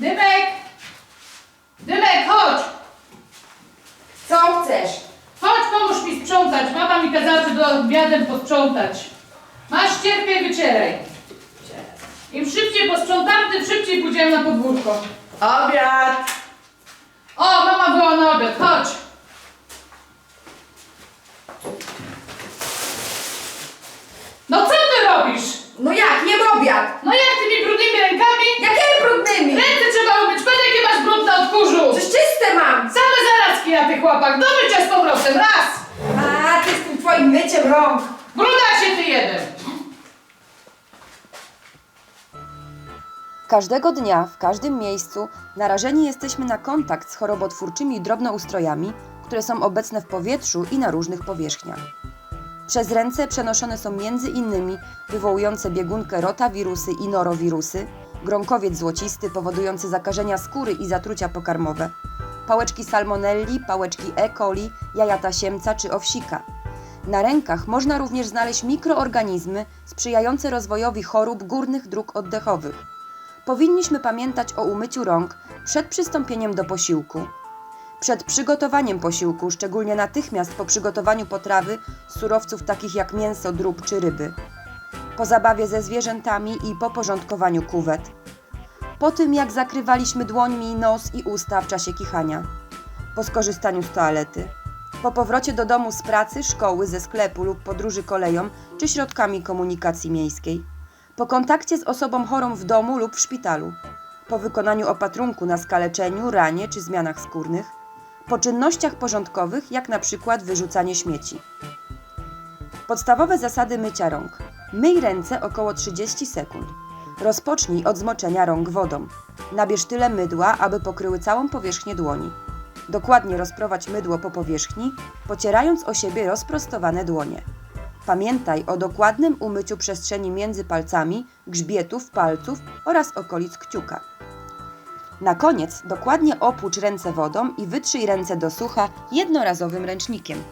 Dymek! Dymek, chodź! Co chcesz? Pomóż mi sprzątać. Mama mi kazała posprzątać. Masz cierpię, wycieraj. Im szybciej posprzątamy, tym szybciej pójdziemy na podwórko. Obiad! O, mama była na obiad, chodź. No co ty robisz? No jak, jem obiad! No jak tymi brudnymi rękami? Jakimi brudnymi? Ręce trzeba umyć, patrz jakie masz brud na odkurzu. Przecież czyste mam! Same zarazki na tych łapach, do mycia z powrotem, raz. A, ty z tym twoim myciem rąk! Brudasie ty jeden. Każdego dnia, w każdym miejscu narażeni jesteśmy na kontakt z chorobotwórczymi drobnoustrojami, które są obecne w powietrzu i na różnych powierzchniach. Przez ręce przenoszone są innymi wywołujące biegunkę rotawirusy i norowirusy, gronkowiec złocisty powodujący zakażenia skóry i zatrucia pokarmowe, pałeczki salmonelli, pałeczki E. coli, jaja tasiemca czy owsika. Na rękach można również znaleźć mikroorganizmy sprzyjające rozwojowi chorób górnych dróg oddechowych. Powinniśmy pamiętać o umyciu rąk przed przystąpieniem do posiłku. Przed przygotowaniem posiłku, szczególnie natychmiast po przygotowaniu potrawy z surowców takich jak mięso, drób czy ryby. Po zabawie ze zwierzętami i po porządkowaniu kuwet. Po tym jak zakrywaliśmy dłońmi nos i usta w czasie kichania. Po skorzystaniu z toalety. Po powrocie do domu z pracy, szkoły, ze sklepu lub podróży koleją czy środkami komunikacji miejskiej po kontakcie z osobą chorą w domu lub w szpitalu, po wykonaniu opatrunku na skaleczeniu, ranie czy zmianach skórnych, po czynnościach porządkowych, jak na przykład wyrzucanie śmieci. Podstawowe zasady mycia rąk. Myj ręce około 30 sekund. Rozpocznij od zmoczenia rąk wodą. Nabierz tyle mydła, aby pokryły całą powierzchnię dłoni. Dokładnie rozprowadź mydło po powierzchni, pocierając o siebie rozprostowane dłonie. Pamiętaj o dokładnym umyciu przestrzeni między palcami, grzbietów, palców oraz okolic kciuka. Na koniec dokładnie opłucz ręce wodą i wytrzyj ręce do sucha jednorazowym ręcznikiem.